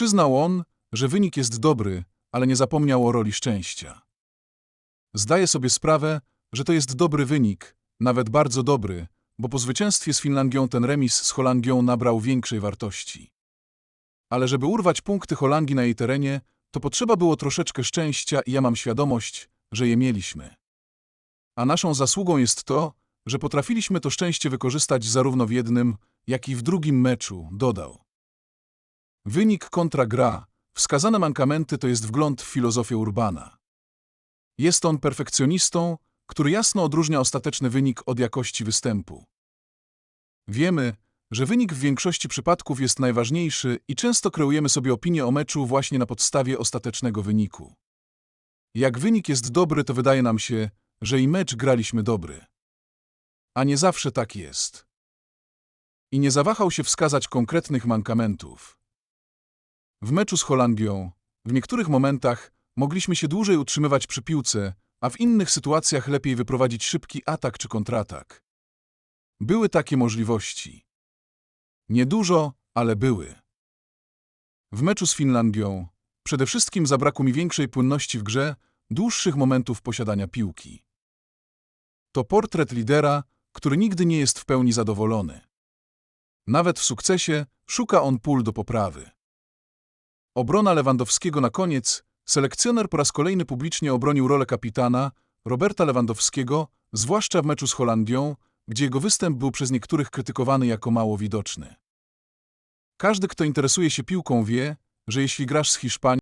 Przyznał on, że wynik jest dobry, ale nie zapomniał o roli szczęścia. Zdaje sobie sprawę, że to jest dobry wynik, nawet bardzo dobry, bo po zwycięstwie z Finlandią ten remis z Holandią nabrał większej wartości. Ale żeby urwać punkty Holandii na jej terenie, to potrzeba było troszeczkę szczęścia i ja mam świadomość, że je mieliśmy. A naszą zasługą jest to, że potrafiliśmy to szczęście wykorzystać zarówno w jednym, jak i w drugim meczu, dodał. Wynik kontra gra, wskazane mankamenty to jest wgląd w filozofię Urbana. Jest on perfekcjonistą, który jasno odróżnia ostateczny wynik od jakości występu. Wiemy, że wynik w większości przypadków jest najważniejszy i często kreujemy sobie opinię o meczu właśnie na podstawie ostatecznego wyniku. Jak wynik jest dobry, to wydaje nam się, że i mecz graliśmy dobry. A nie zawsze tak jest. I nie zawahał się wskazać konkretnych mankamentów. W meczu z Holandią, w niektórych momentach mogliśmy się dłużej utrzymywać przy piłce, a w innych sytuacjach lepiej wyprowadzić szybki atak czy kontratak. Były takie możliwości. Niedużo, ale były. W meczu z Finlandią przede wszystkim zabrakło mi większej płynności w grze, dłuższych momentów posiadania piłki. To portret lidera, który nigdy nie jest w pełni zadowolony. Nawet w sukcesie szuka on pól do poprawy. Obrona Lewandowskiego na koniec, selekcjoner po raz kolejny publicznie obronił rolę kapitana Roberta Lewandowskiego, zwłaszcza w meczu z Holandią, gdzie jego występ był przez niektórych krytykowany jako mało widoczny. Każdy, kto interesuje się piłką wie, że jeśli grasz z Hiszpanią,